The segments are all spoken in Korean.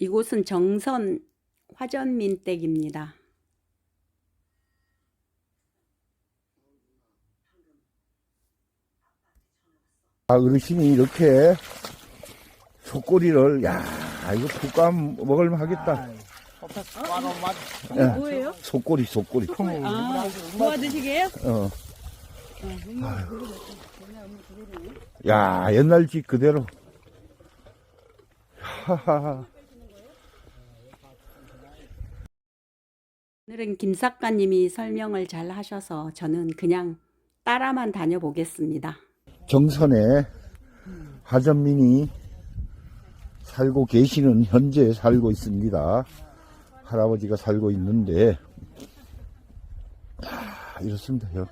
이곳은 정선 화전민댁입니다. 아, 어르신이 이렇게 속꼬리를, 야, 이거 볶아 먹을만 하겠다. 예, 뭐예요? 속꼬리, 속꼬리. 아, 모아 드시게요? 어. 야, 옛날 집 그대로. 하하하. 오늘은 김 작가님이 설명을 잘 하셔서 저는 그냥 따라만 다녀보겠습니다. 정선에 하전민이 살고 계시는 현재 살고 있습니다. 할아버지가 살고 있는데 야, 이렇습니다요.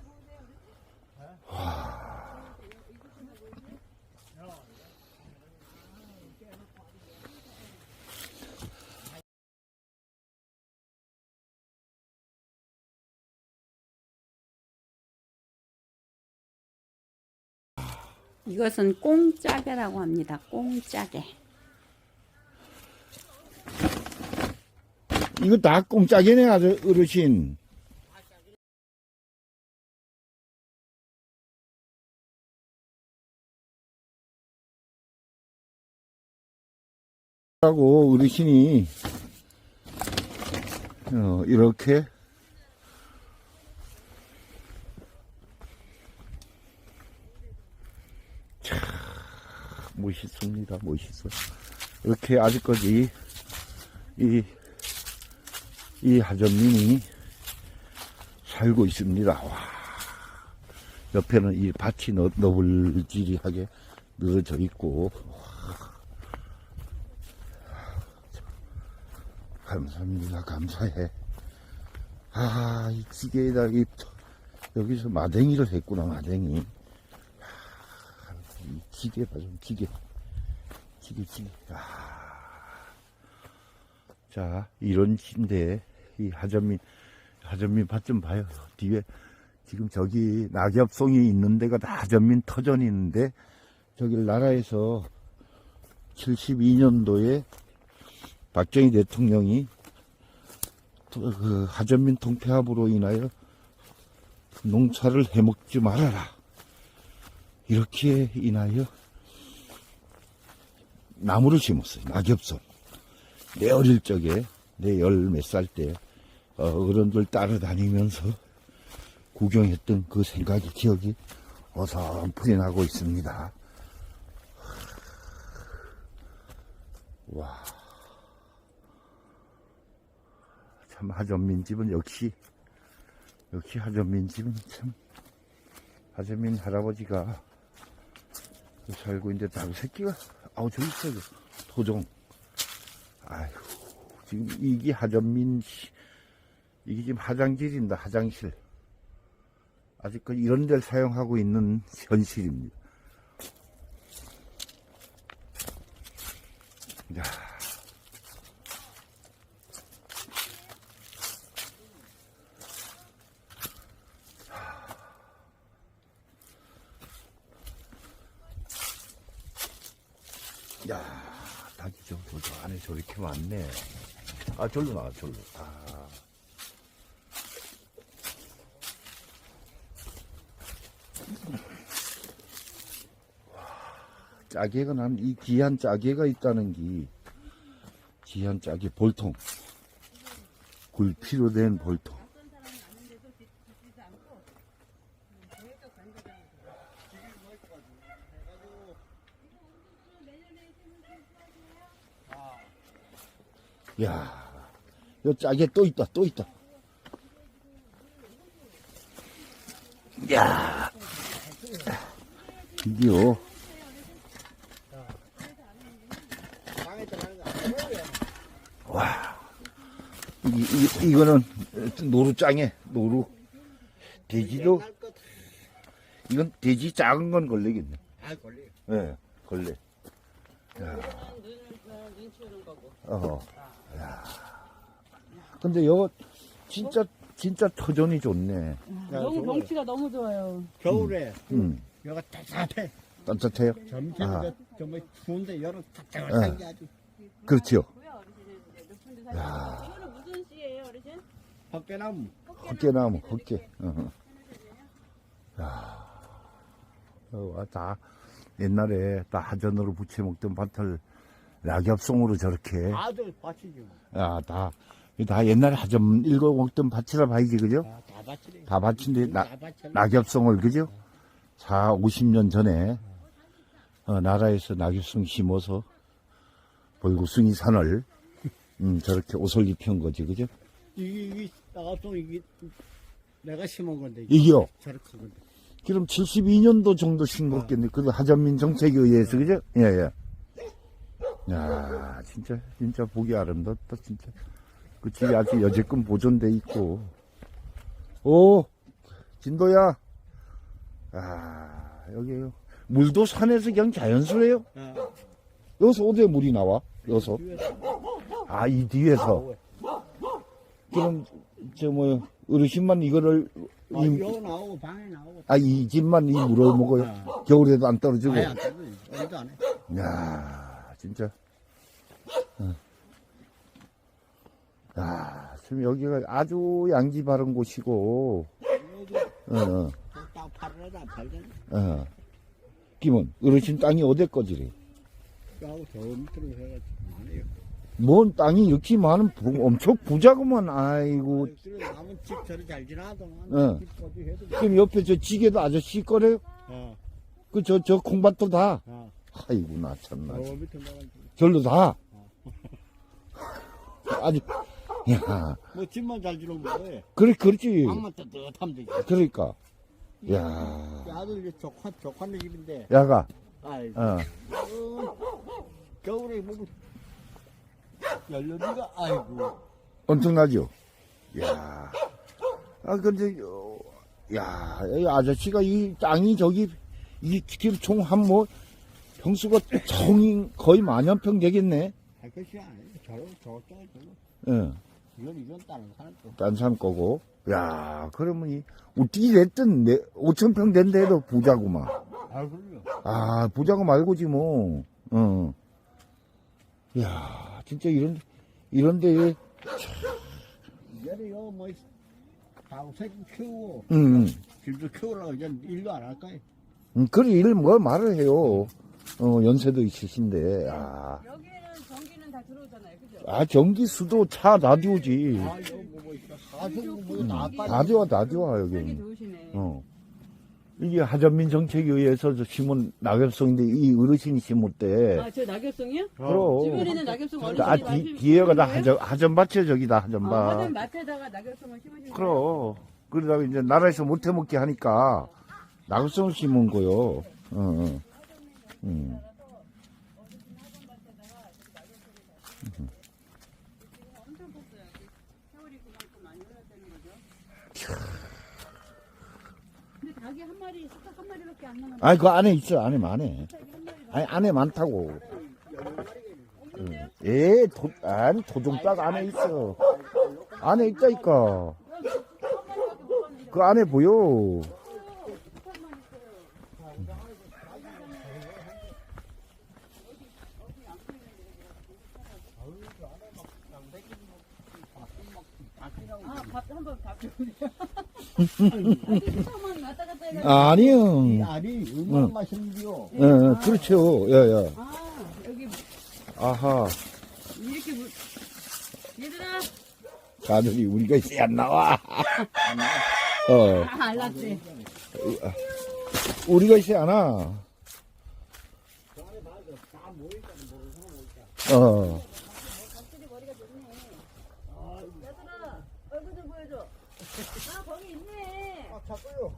이것은 꽁짜게라고 합니다. 꽁짜게. 이거 다 공짜게네 아주 어르신. 하고 어르신이 어, 이렇게 멋있습니다 멋있어 이렇게 아직까지 이 이 하전민이 살고 있습니다. 와. 옆에는 이 밭이 너, 너불지리하게 늘어져 있고. 와. 감사합니다. 감사해. 아, 이 기계에다, 이, 여기서 마댕이를 했구나, 마댕이. 아, 이 기계다, 좀, 기계. 기계, 기계. 아. 자, 이런 집인데, 이 하전민, 하전민 밭 좀 봐요. 뒤에, 지금 저기 낙엽송이 있는 데가 다 하전민 터전이 있는데, 저기 나라에서 72년도에 박정희 대통령이 또그 하전민 통폐합으로 인하여 농사를 해먹지 말아라. 이렇게 인하여 나무를 심었어요. 낙엽송. 내 어릴 적에 내 열 몇 살때 어, 어른들 따라다니면서 구경했던 그 생각이 기억이 어설프게 나고 있습니다. 와. 참 하전민 집은 역시 역시 하전민 집은 참 하전민 할아버지가 살고 있는데 나무 새끼가 아우 저기 있어요 토종 아이고, 지금 이게 하전민, 씨- 이게 지금 화장실입니다, 화장실. 아직까지 그 이런 데를 사용하고 있는 현실입니다. 야. 야, 닭이 저, 저, 저 안에 저렇게 많네. 아, 절로 나가, 절로. 아. 와, 짜개가 난 이 귀한 짜개가 있다는 게, 귀한 짜개, 볼통. 굴 필요된 볼통. 야, 요 짜게 또 있다, 또 있다. 야, 드디어. 와, 이, 이, 이거는 노루 짱에, 노루. 돼지도, 이건 돼지 작은 건 걸리겠네. 아, 걸려. 예, 네, 걸레. 야. 어허. 야. 근데 여 진짜 진짜 터전이 좋네. 너무 경치가 너무 좋아요. 겨울에 음. 여가 따뜻해. 따뜻해요. 아. 저 정말 추운데 여름 예. 따뜻하게 아주. 그렇죠. 야, 무슨 씨예요, 어르신? 헛개나무. 헛개나무, 헛개. 어. 야, 어, 다 옛날에 다 하전으로 부채 먹던 밭을 낙엽송으로 저렇게, 아들 밭이죠. 야, 다, 이다 옛날에 하전 일거 먹던 밭이라 봐야지, 그죠? 다, 다 밭이래. 다 밭인데, 나, 다. 낙엽송을, 그죠? 4, 50년 전에, 어, 나라에서 낙엽송 심어서, 벌구숭이 산을, 음, 저렇게 옷을 입힌 거지, 그죠? 이게, 이게, 나가서 이게, 내가 심은 건데. 이게요. 저렇게 큰 건데. 그럼 72년도 정도 심었겠네. 그 하전민 정책에 의해서, 그죠? 예, 예. 야, 진짜, 진짜 보기 아름답다, 진짜. 그 집이 아직 여지껏 보존돼 있고. 오, 진도야. 아, 여기요. 물도 산에서 그냥 자연스레요? 아, 여기서 어디에 물이 나와? 여기서? 아, 이 뒤에서. 그럼, 저, 뭐, 어르신만 이거를, 아, 이- 여 나오고, 방에 나오고. 아, 이 집만 이 물을 먹어요? 아. 겨울에도 안 떨어지고? 아예 안 되고, 어디도 안 해. 야 진짜. 어. 야, 지금 여기가 아주 양지 바른 곳이고, 어, 어, 팔잖아. 어. 김은, 어르신 땅이 어디 거지래? 하고 저 밑으로 해가지고, 안 해요. 뭔 땅이 이렇게 많은, 부- 엄청 부자구만, 아이고. 그래, 남은 집 저리 잘 지나더만. 어. 집 어디 해도. 그럼 옆에 저 지게도 아저씨 거래요? 어, 그, 저, 저 콩밭도 다? 어. 아이고, 나 참나. 나가지고. 절로 다? 아주, 야, 뭐 집만 잘 지르면 뭐해. 그래, 그렇지. 방만 뜨뜻하면 되지. 그러니까. 야, 아들 이제 조카, 조카네 집인데. 야가, 아이, 어. 어, 겨울에 뭐 열려니가 아이고 엄청나죠? 야 아, 근데, 어, 야, 이 아저씨가 이 땅이 저기, 이 지금 총한 뭐, 평수가 총이 거의 만연평 되겠네? 할 것이 아니에요 저러 저쪽 저거 예, 이건 이건 다른 사람 거 딴 사람 거고. 야, 그러면 이, 어떻게 됐든, 내, 5천 평 된데도 부자구만. 아 그럼요 아, 부자가 말고지 뭐, 어. 야, 진짜 이런, 이런데, 이제는 요 뭐 방새끼 키우고 음, 길도 키우라고 이제 일도 안 할까요 음, 그래, 일뭐 말을 해요. 어, 연세도 있으신데, 아. 여기는 전기는 다 들어오잖아요, 그죠? 아, 전기, 수도, 차, 라디오지. 아 이거 뭐뭐 있어 가슴 뭐다 빠져 라디오가 라디오야, 살기 여기. 좋으시네. 어. 이게 하전민 정책에 의해서 저 심은 낙엽송인데, 이 어르신이 심을 때, 아, 저 낙엽송이요? 그럼. 주변에는 낙엽송 어르신이 아, 뒤, 뒤에가 다 하전, 하전밭이야, 저기다, 아, 화전 하전밭. 밭에다가 낙엽송을 심으시는 거예요? 그럼. 그러다가 이제 나라에서 못해 먹게 하니까, 낙엽송을 심은 거요. 어, 어. 음. 아니, 그 안에 있어, 안에 많네. 아니, 안에 많다고. 응. 예, 도, 아니, 도종닭 안에 있어. 안에 있다니까. 그 안에 보여다 해가지고. 아니요. 아니 얼마나 응. 맛있는데요 예, 예, 그렇죠. 예, 예. 아, 여기 아하. 이렇게 물... 얘들아! 가들이 우리가 이제 안 나와. 어, 아, 알랐지. 우리가 이제 안 와. 어. 얘들 아, 거기 있네. 아 자꾸요